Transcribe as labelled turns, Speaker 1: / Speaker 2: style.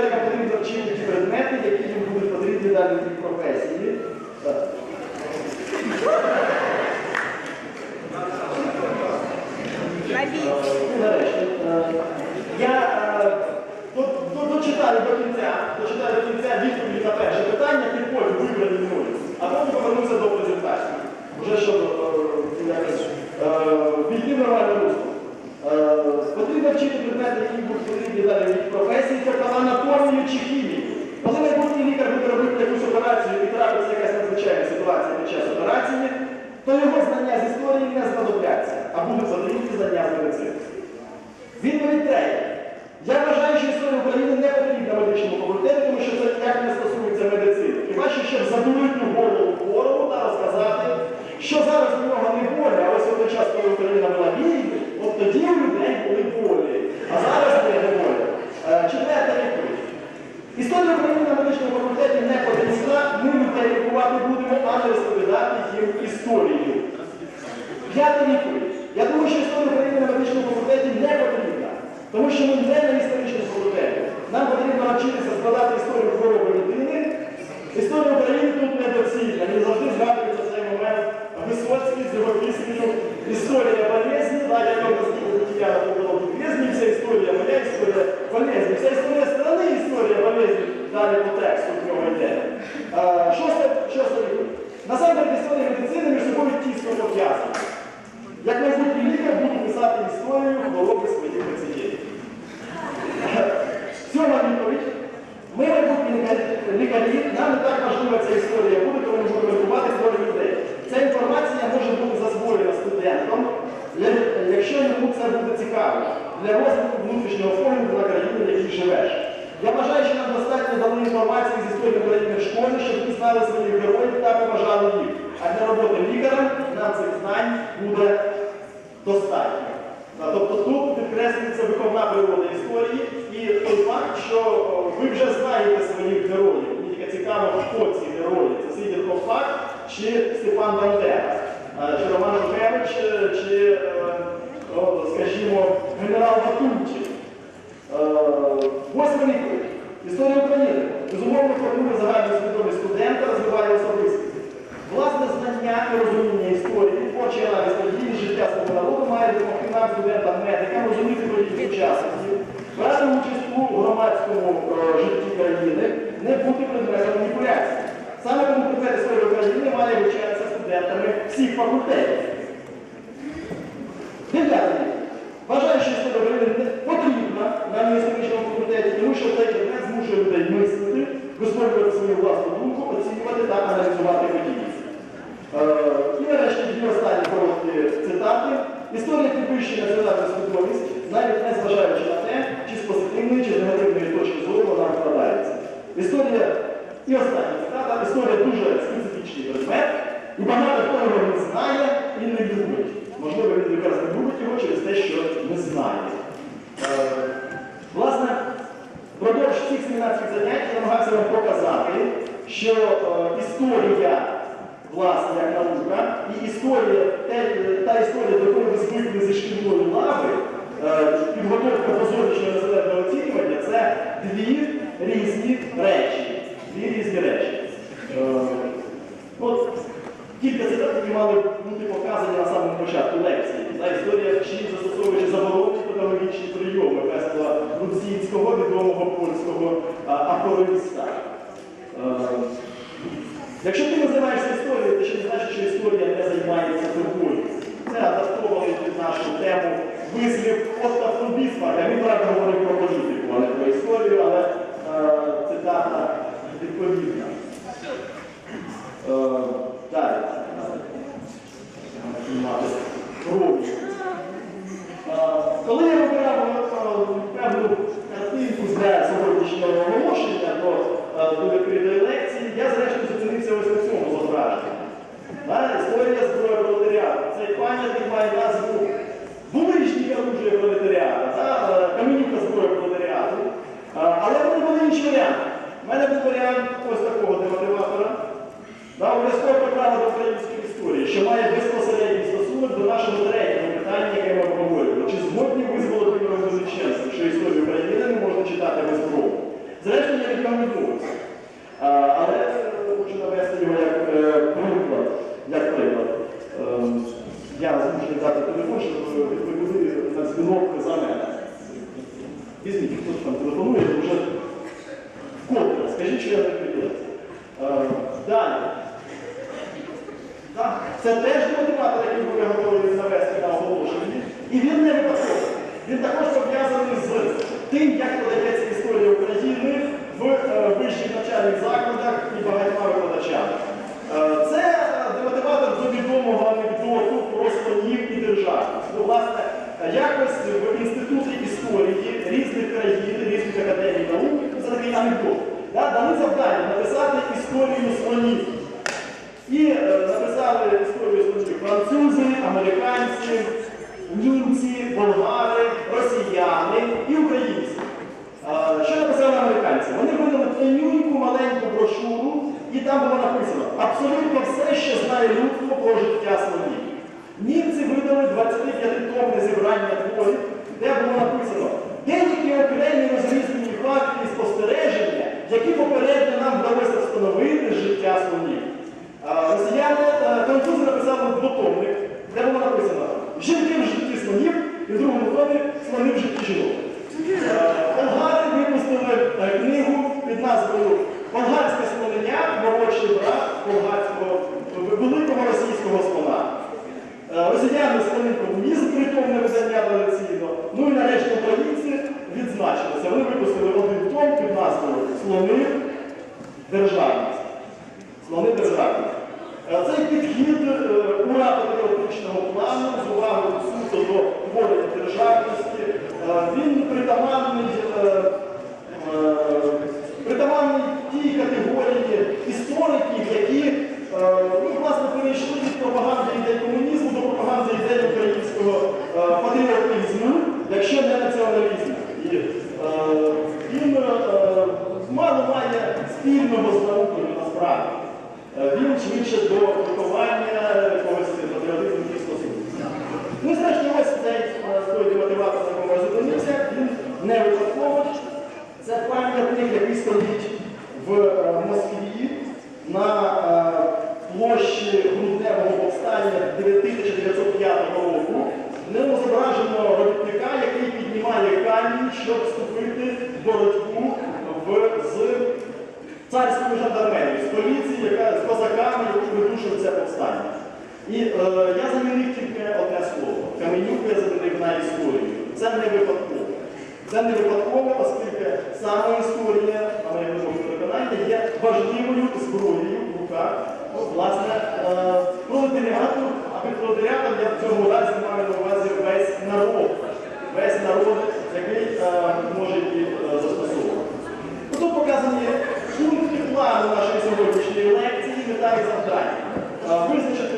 Speaker 1: медикам потрібно вчити ті предмети, які їм будуть потрібні далі в професії. Так. Ну, нарешті. Е, Я е, до- до- дочитаю до кінця, дочитаю до кінця відповідь на перше питання, типові вибрані мною, а потім повернуся до презентації. Вже щоб е, якось е, війти в нормальне русло. Е, Потрібно вчити предмети, які будуть потрібні далі в їх професії, тобто анатомію чи хімію. Коли майбутній лікар буде робити якусь операцію і трапиться якась надзвичайна ситуація під час операції, то його знання з історії не знадобляться, а будуть потрібні знання з медицини. Відповідь третя. Я вважаю, що історія України не потрібна медичному факультету, тому що це ніяк не стосується медицини. Хіба що щоб задурити голову ворогу та розказати, що зараз у нього не воля, а ось у той час, коли Україна була вільна, от тоді у людей були волі. А зараз не воля. Е, Четверта відповідь. Історія України на медичному факультеті не потрібна, ми людей лікувати будемо, а не розповідати їм історію. П'ята відповідь. Я думаю, що історія України на медичному факультеті не потрібна, тому що ми не на історичному факультеті. Нам потрібно навчитися складати історію хвороби людини. Історія України тут недоцільна. Він завжди згадується цей момент Висоцький з його піснею Історія болезні, да, я його наскільки життя було болезні, вся історія моя історія болезні. Вся історія страни, історія болезні, далі по тексту в нього йде. Е, Шосте, шосте відповідь. Насамперед історія медицини між собою тісно пов'язані. Як майбутній лікар буду писати історію хвороби своїх пацієнтів. Сьома відповідь. Ми майбутні лікарі- лікарі, нам не так важлива ця історія буде, коли ми будемо рятувати здоров'я людей. Ця інформація може бути засвоєна студентом, для- якщо йому це буде цікаво, для розвитку внутрішнього погляду на країну, в якій живеш. Я вважаю, що нам достатньо дали інформації з історії України в школі, щоб ми знали своїх героїв та поважали їх. А для роботи лікарем нам цих знань буде достатньо. Тобто тут підкреслюється виховна природа історії і той факт, що ви вже знаєте своїх героїв. Мені тільки цікаво, хто ці герої. Це Сидір Ковпак чи Степан Бандера, чи Роман Шухевич, е, чи, е, скажімо, генерал Батунчик. Е, Восьма відповідь. Історія України. Безумовно, формує загальну свідомість знання і розуміння історії, творчий аналіз подій життя свого має допомогти нам, студентам, медикам, розуміти події учасників, брати участь у громадському е, житті країни, не бути предметом маніпуляції. Саме тому предмет історії України має вивчатися студентами всіх факультетів. Дев'яте. Вважаю, що історія України потрібна на історичному факультеті, тому що цей предмет змушує людей мислити, висловлювати свою власну думку, оцінювати та аналізувати події. Е, І нарешті дві останні короткі цитати. Історія підвищує національну навіть не зважаючи на те, чи з позитивної, чи з негативної точки зору вона вкладається. Історія, і остання цитата, історія дуже специфічний предмет, і багато хто його не знає і не любить. Можливо, він якраз не любить його через те, що не знає. Е, Власне, впродовж цих семінарських занять я намагався вам показати, що е, історія, власне, як наука, і історія, та історія, до якої ви звикли зі шкільної лави, е, підготовка до зовнішнього незалежного оцінювання це дві різні речі. Дві різні речі. Е, От кілька цитат, які мали бути показані на самому початку лекції. Та історія вчить, застосовуючи заборонені педагогічні прийоми весла Рудзінського, відомого польського а, афориста. Е, Якщо ти займаєшся історією, то ще не знаєш, що історія не займається тобою. Це адаптований під нашу тему вислів Отто Я не правда говорив про політику, а не про історію, але е, цитата відповідна. Е, Далі. Мати кров'ю. Е, Коли я вибирав е, певну картинку для сьогоднішнього оголошення до, е, до відкритої лекції, я зрештою зупинився ось на цьому зображенні. Да, Історія зброї володаря. пролетаріату. Цей пам'ятник має назву Булижник оружия пролетаріату, та, е, каменюка зброя пролетаріату. Е, Але вони були інші варіанти. У мене був варіант ось такого демотиватора. Да, обов'язково програма до української історії, що має безпосередній стосунок до нашого третього питання, яке ми обговорювали. Чи згодні ви з Володимиром Визиченським, що історію України не можна читати без брови? Зрештою, я від нього відмовився. А, Але е, хочу навести його як е, приклад. Як приклад. Ем, Я дати телефон, щоб відповіли на дзвінок за мене. Візьміть, хто там телефонує, вже вкотре. Скажіть, що я не приділився. Далі. Так, Це теж мотиватор, який ви готові навести на оголошенні. І він не випадковий. Він також пов'язаний з тим, як подається історія України в е, вищих навчальних закладах і багатьма викладачами. Е, Це е, демотиватор до відомого анекдоту про слонів і державність. Ну, власне, е, в інституті історії різних країн, різних академій наук, це такий анекдот. Да, дали завдання написати історію слонів. І е, написали історію слонів французи, американці, німці, болгари, росіяни і українці. Е, що написали американці? Вони видали тонюньку маленьку брошуру, і там було написано абсолютно все, що знає людство про життя слонів. Німці видали 25-томне зібрання творів, де було написано деякі окремі розрізнені факти і спостереження, які попередньо нам вдалося встановити життя слонів. Росіяни, е, французи написали двотомник, де було написано жінки в житті слонів і в другому томі слони в житті жінок. Болгари випустили е, книгу під назвою Болгарське слонення, молодший брат болгарського слона. Е, Росіяни слонив комунізм, притомне видання традиційно. Ну і нарешті українці відзначилися. Вони випустили один том під назвою Слони державність. Слони державність. Е, Цей підхід е, ура патріотичного плану з увагою суто до творення державності, він е, якщо не націоналізму. І е, він е, мало має спільного з наукою насправді. Він швидше до виховання якогось патріотизму і стосунків. Ну зрештою, ось цей той мотиватор, на якому зупинився, він не випадково. Це пам'ятник, який стоїть в Москві на площі піднімає камінь, щоб вступити в боротьбу з царською жандармерією, з поліцією, яка з козаками, які видушують це повстання. І е, я замінив тільки одне слово. Каменюк я замінив на історію. Це не випадково. Це не випадково, оскільки саме історія, на моє переконання, є важливою зброєю в руках, власне, е, пролетаріату, а під пролетаріатом я в цьому разі маю на увазі весь народ. Весь народ, який е, може її е, застосовувати. Тут показані пункти плану нашої сьогоднішньої лекції, мета і завдання. Е, Визначити